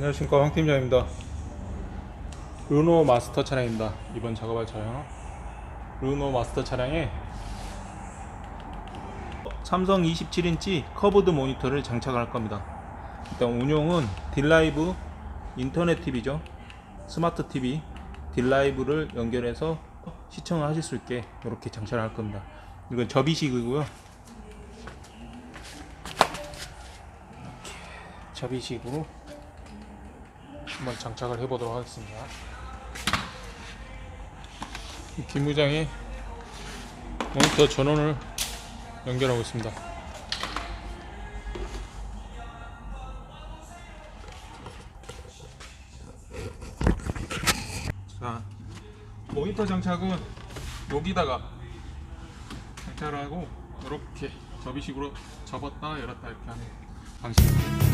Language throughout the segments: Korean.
안녕하십니까 황 팀장입니다. 르노 마스터 차량입니다. 이번 작업할 차량은 르노 마스터 차량에 삼성 27인치 커브드 모니터를 장착할 겁니다. 일단 운용은 딜라이브 인터넷 TV죠. 스마트 TV 딜라이브를 연결해서 시청을 하실 수 있게 이렇게 장착을 할 겁니다. 이건 접이식이고요. 접이식으로 한번 장착을 해보도록 하겠습니다. 이 뒷무장에 모니터 전원을 연결하고 있습니다. 자, 모니터 장착은 여기다가 장착을 하고 이렇게 접이식으로 접었다 열었다 이렇게 하는 방식입니다.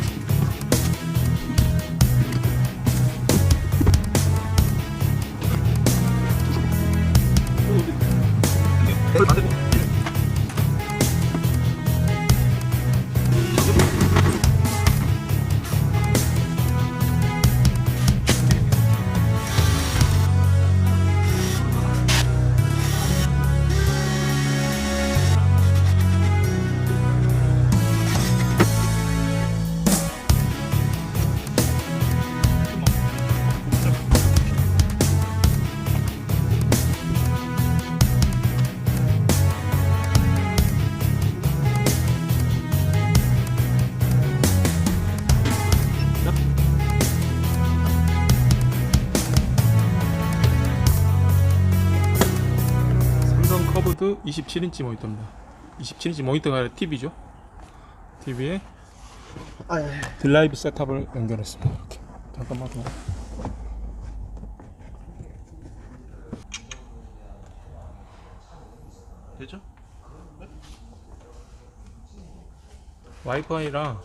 커브드 27인치 모니터입니다. 27인치 모니터가 아니라 TV죠. TV에 딜라이브 셋업을 연결했습니다. 이렇게 잠깐만 더. 되죠? 와이파이랑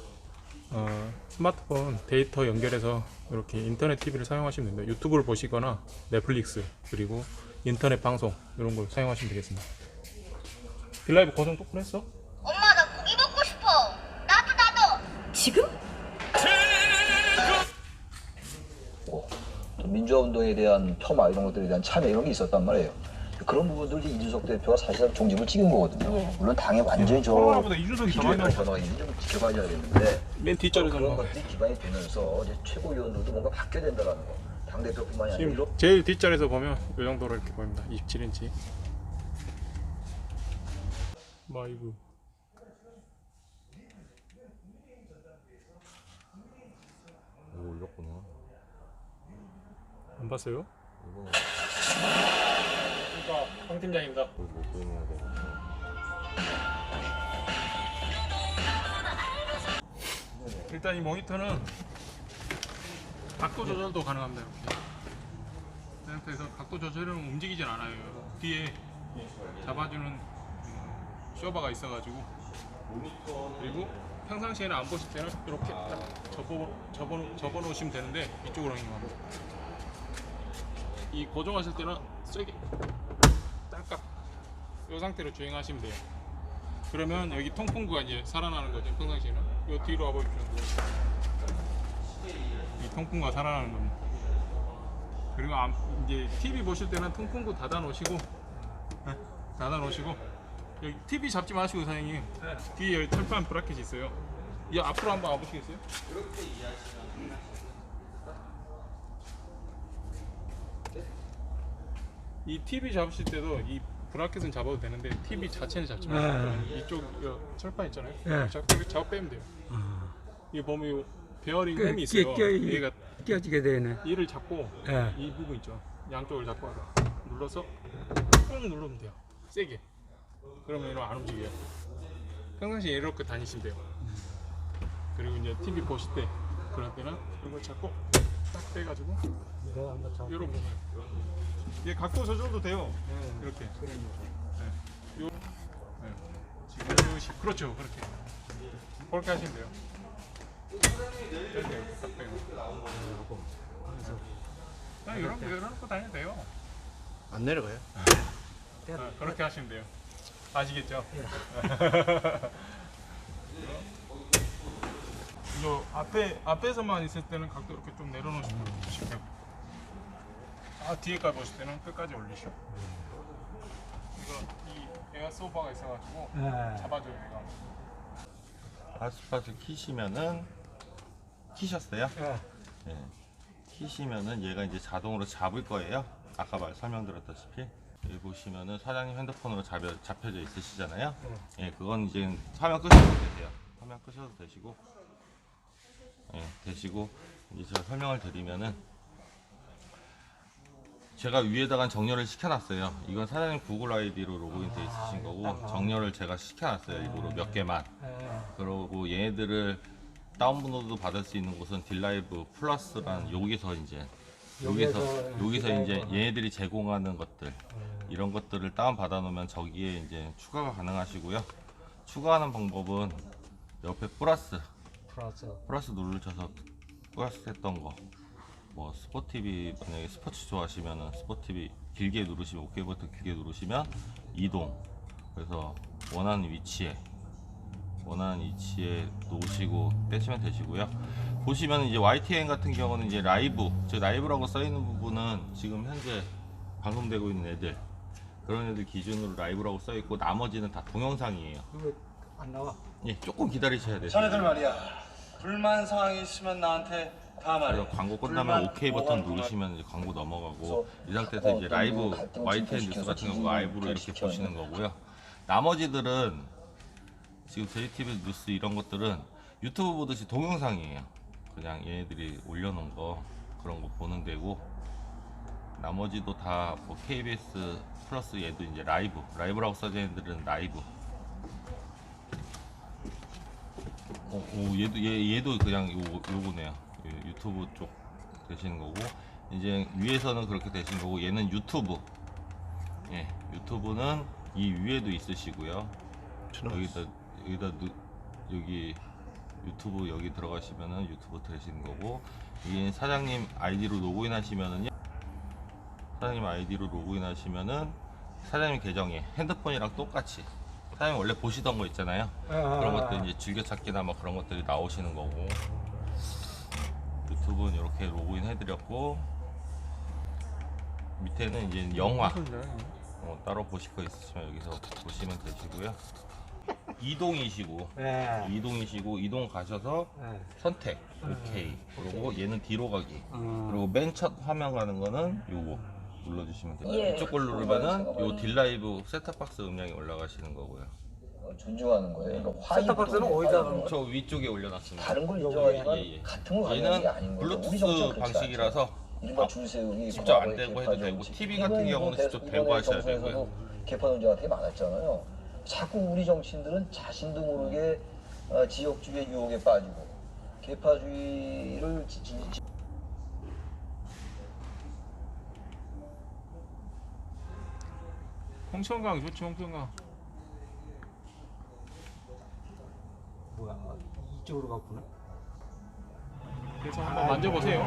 어, 스마트폰 데이터 연결해서 이렇게 인터넷 TV를 사용하시면 됩니다. 유튜브를 보시거나 넷플릭스 그리고 인터넷 방송 이런 걸 사용하시면 되겠습니다. 딜라이브 고정 똑바로 했어? 엄마 나 고기 먹고 싶어. 나도 나도. 지금? 또 민주화 운동에 대한 폄하 이런 것들에 대한 참여 이런 게 있었단 말이에요. 그런 부분들 이준석 대표가 사실상 종집을 찍은 거거든요. 물론 당에 완전히 저 코로나보다 이준석이 더 많이 기존의 변화가 있는지 좀 지켜봐야 되는데 맨 뒷자리에서 그런 뭐 것들이 기반이 되면서 이제 최고위원들도 뭔가 바뀌어야 된다는 거. 당 대표뿐만이 아니라 지금 제일 뒷자리에서 보면 이 정도로 이렇게 보입니다. 27인치. 마이브. 이거 올렸구나. 안 봤어요? 이거 그러니까 황 팀장입니다. 거의 못 보내야 돼. 일단 이 모니터는 각도 조절도 가능합니다. 이렇게. 이 상태에서 각도 조절은 움직이진 않아요. 뒤에 잡아주는 음, 쇼바가 있어가지고 그리고 평상시에는 안 보실 때는 이렇게 딱 접어 접어 접어 놓으시면 되는데 이쪽으로 힘하고 이 고정하실 때는 세게 딸깍 이 상태로 주행하시면 돼요. 그러면 여기 통풍구가 이제 살아나는 거죠. 평상시에는 요 뒤로 와보십시오. 이 통풍구가 살아나는 겁니다. 그리고 암- 이제 TV 보실 때는 통풍구 닫아 놓으시고 네, 닫아 놓으시고 여기 TV 잡지 마시고 사장님 뒤에 여기 철판 브라켓이 있어요. 이 앞으로 한번 와보시겠어요? 이 TV 잡으실 때도 이 브라켓은 잡아도 되는데 TV 자체는 잡지 마세요. 이쪽 요 철판 있잖아요. 잡고 잡아 빼면 돼요. 이거 보면 요 베어링 그, 홈이 있어요. 끼- 끼- 얘가 끼어지게 되네. 얘를 잡고 예. 이 부분 있죠. 양쪽을 잡고 눌러서 꾹 누르면 돼요. 세게. 그러면 얘는 안 움직여요. 평상시에 이렇게 다니시면 돼요. 그리고 이제 TV 보실 때 그럴 때는 이걸 잡고 딱 빼가지고 이렇게 얘 각도 조절도 돼요. 이렇게. 네. 요, 네. 지금 이것이 그렇죠. 그렇게. 그렇게 하시면 돼요. 빼세요. 딱 빼고. 그냥 이런 이런 거 다녀도 돼요. 안 내려가요? 어, 그렇게 하시면 돼요. 아시겠죠? 요 앞에 앞에서만 있을 때는 각도 이렇게 좀 내려놓으시면 되고 아 뒤에까지 보실 때는 끝까지 올리시고 이거 이 에어 소파가 있어가지고 잡아줘요 얘가 파스파스 키시면은 키셨어요? 네. 키시면은 얘가 이제 자동으로 잡을 거예요. 아까 말 설명드렸다시피 여기 보시면은 사장님 핸드폰으로 잡혀, 잡혀져 있으시잖아요. 예, 그건 이제 화면 끄셔도 되세요. 화면 끄셔도 되시고, 예, 되시고 이제 제가 설명을 드리면은 제가 위에다가 정렬을 시켜놨어요. 이건 사장님 구글 아이디로 로그인 돼 있으신 거고 정렬을 제가 시켜놨어요. 일부러 몇 개만. 그러고 얘네들을 다운로드 받을 수 있는 곳은 딜라이브 플러스란 여기서 이제 여기서 여기서 이제 얘네들이 제공하는 것들 이런 것들을 다운 받아 놓으면 저기에 이제 추가가 가능하시고요. 추가하는 방법은 옆에 플러스 플러스 플러스 누르셔서 플러스 했던 거. 뭐 스포티비 만약에 스포츠 좋아하시면은 스포티비 길게 누르시면 OK 버튼 길게 누르시면 이동. 그래서 원하는 위치에 원하는 위치에 놓으시고 떼시면 되시고요. 보시면 이제 YTN 같은 경우는 이제 라이브, 즉 라이브라고 써 있는 부분은 지금 현재 방송되고 있는 애들 그런 애들 기준으로 라이브라고 써 있고 나머지는 다 동영상이에요. 안 나와 예, 조금 기다리셔야 돼요. 자네들 말이야 불만 사항이 있으면 나한테 다 말해 그래서 광고 끝나면 OK 버튼 누르시면 이제 광고 넘어가고 이 상태에서 이제 라이브 YTN 뉴스 같은 경우 라이브로 이렇게 보시는 거고요. 나머지들은 지금 JTV 뉴스 이런 것들은 유튜브 보듯이 동영상이에요. 그냥 얘네들이 올려놓은 거 그런 거 보는 데고 나머지도 다 뭐 KBS 플러스 얘도 이제 라이브 라이브라고 써져 있는 애들은 라이브 어, 오, 얘도 얘 얘도 그냥 요 요거네요. 요 유튜브 쪽 되시는 거고 이제 위에서는 그렇게 되신 거고 얘는 유튜브. 예, 유튜브는 이 위에도 있으시고요. 여기다 여기다 누, 여기 유튜브 여기 들어가시면은 유튜브 되시는 거고 이게 사장님 아이디로 로그인 하시면은요. 사장님 아이디로 로그인 하시면은 사장님 계정에 핸드폰이랑 똑같이 사장님 원래 보시던 거 있잖아요. 그런 것들 이제 즐겨찾기나 뭐 그런 것들이 나오시는 거고. 유튜브는 이렇게 로그인 해드렸고 밑에는 이제 영화. 어, 따로 보실 거 있으시면 여기서 보시면 되시고요 이동이시고 네. 이동이시고 이동 가셔서 네. 선택 오케이 그리고 얘는 뒤로 가기 음. 그리고 맨 첫 화면 가는 거는 요거 눌러주시면 돼요 예. 이쪽 걸 누르면은 요 딜라이브 셋탑박스 음량이 올라가시는 거고요 어, 존중하는 거예요. 그러니까 화이브도 셋탑박스는 그래, 어디다 화이브는 저 위쪽에 올려놨습니다 다른 걸 인정하지만 예, 예. 같은 거 가는 게 아닌 얘는. 우리 블루투스 그렇지 방식이라서 않죠. 이른바 줄 세우기 직접 안 대고 개파 해도 되고. TV 같은 경우는 직접 대- 대고 하셔야 되고요. 개파 논쟁가 되게 많았잖아요. 자꾸 우리 정치인들은 자신도 모르게 어, 지역주의 유혹에 빠지고 개파주의를 지, 지, 지, 홍천강 좋지 홍천강. 뭐야 이쪽으로 갔구나? 그래서 한번 만져보세요